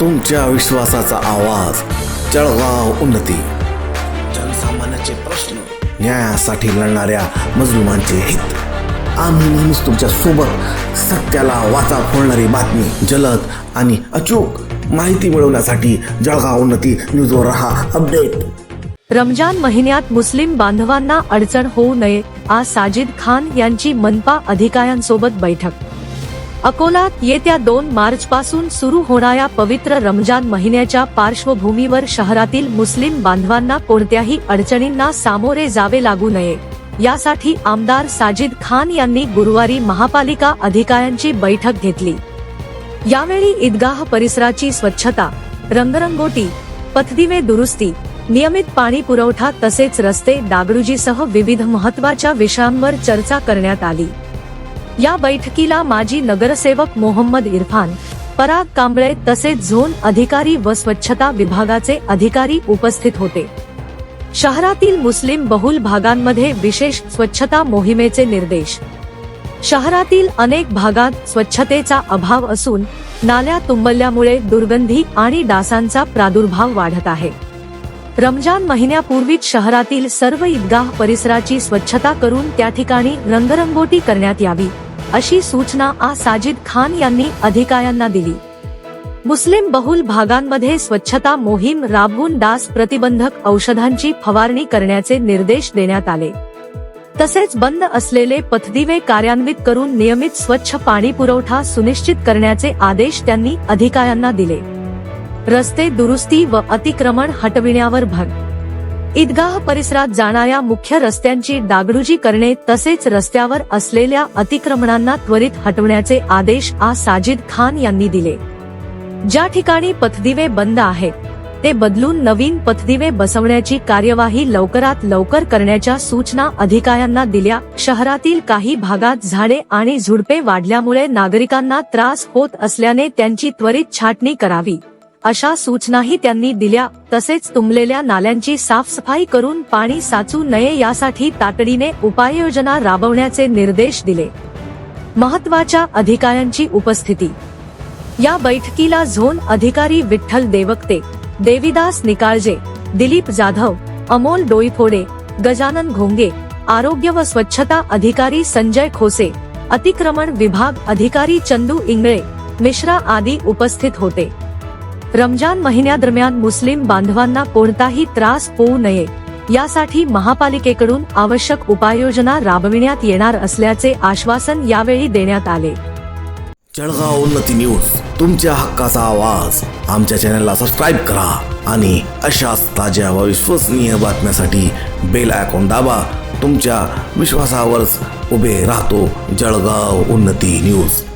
तुमच्या विश्वासाचा आवाज. जळगाव उन्नती. जनसामान्याचे प्रश्न न्यायासाठी लढणाऱ्या मजलुमांचे हित. आम्ही नेहमीच तुमच्यासोबत सत्याला वाचा फोडणारी बातमी जलद आणि अचूक माहिती मिळवण्यासाठी जळगाव उन्नती न्यूजवर रहा. अपडेट. रमजान महिन्यात मुस्लिम बांधवांना अडचण होऊ नये आज साजिद खान यांची मनपा अधिकाऱ्यांसोबत बैठक. अकोलात येत्या दोन मार्च पासून सुरू होणाऱ्या पवित्र रमजान महिन्याच्या पार्श्वभूमीवर शहरातील मुस्लिम बांधवांना कोणत्याही अडचणींना सामोरे जावे लागू नये. यासाठी आमदार साजिद खान यांनी गुरुवारी महापालिका अधिकाऱ्यांची बैठक घेतली. यावेळी ईदगाह परिसराची स्वच्छता रंगरंगोटी पथदिवे दुरुस्ती नियमित पाणी पुरवठा तसेच रस्ते डागडुजीसह विविध महत्त्वाच्या विषयांवर चर्चा करण्यात आली. या बैठकीला माजी नगरसेवक मोहम्मद इरफान पराग कांबळे तसेच झोन अधिकारी व स्वच्छता विभागाचे अधिकारी उपस्थित होते. शहरातील मुस्लिम बहुल भागांमध्ये विशेष स्वच्छता मोहिमेचे निर्देश. शहरातील अनेक भागात स्वच्छतेचा अभाव असून नाल्या तुंबल्यामुळे दुर्गंधी आणि डासांचा प्रादुर्भाव वाढत आहे. रमजान महिन्यापूर्वीच शहरातील सर्व ईदगाह परिसराची स्वच्छता करून त्या ठिकाणी रंगरंगोटी करण्यात यावी. अशी सूचना आ साजिद खान यांनी अधिकाऱ्यांना दिली. मुस्लिम बहुल भागांमध्ये स्वच्छता मोहीम राबवून डास प्रतिबंधक औषधांची फवारणी करण्याचे निर्देश देण्यात आले. तसेच बंद असलेले पथदिवे कार्यान्वित करून नियमित स्वच्छ पाणी पुरवठा सुनिश्चित करण्याचे आदेश त्यांनी अधिकाऱ्यांना दिले. रस्ते दुरुस्ती व अतिक्रमण हटविण्यावर भर ईदगाह परिसरात जाणाऱ्या मुख्य रस्त्यांची डागडुजी करणे तसेच रस्त्यावर असलेल्या अतिक्रमणांना त्वरित हटवण्याचे आदेश आ साजिद खान यांनी दिले. ज्या ठिकाणी पथदिवे बंद आहेत ते बदलून नवीन पथदिवे बसवण्याची कार्यवाही लवकरात लवकर करण्याच्या सूचना अधिकाऱ्यांना दिल्या. शहरातील काही भागात झाडे आणि झुडपे वाढल्यामुळे नागरिकांना त्रास होत असल्याने त्यांची त्वरित छाटणी करावी. अशा सूचनाही त्यांनी दिल्या तसेच तुंबलेल्या नाल्यांची साफसफाई करून पाणी साचू नये यासाठी तातडीने उपाययोजना राबवण्याचे निर्देश दिले. महत्त्वाच्या अधिकाऱ्यांची उपस्थिती. या बैठकीला झोन अधिकारी विठ्ठल देवक्ते देविदास निकाळजे दिलीप जाधव अमोल डोईफोडे गजानन घोंगे आरोग्य व स्वच्छता अधिकारी संजय खोसे अतिक्रमण विभाग अधिकारी चंदू इंगळे मिश्रा आदी उपस्थित होते. रमजान महिन्यादरम्यान मुस्लिम बांधवांना कोणताही त्रास होऊ नये. यासाठी महापालिकेकडून आवश्यक उपाययोजना राबविण्यात येणार असल्याचे आश्वासन यावेळी देण्यात आले. जळगाव उन्नती न्यूज तुमच्या हक्काचा आवाज. आमच्या चॅनलला सबस्क्राईब करा आणि अशाच ताज्या व विश्वसनीय बातम्यासाठी बेल आयकॉन दाबा. तुमच्या विश्वासावरच उभे राहतो जळगाव उन्नती न्यूज.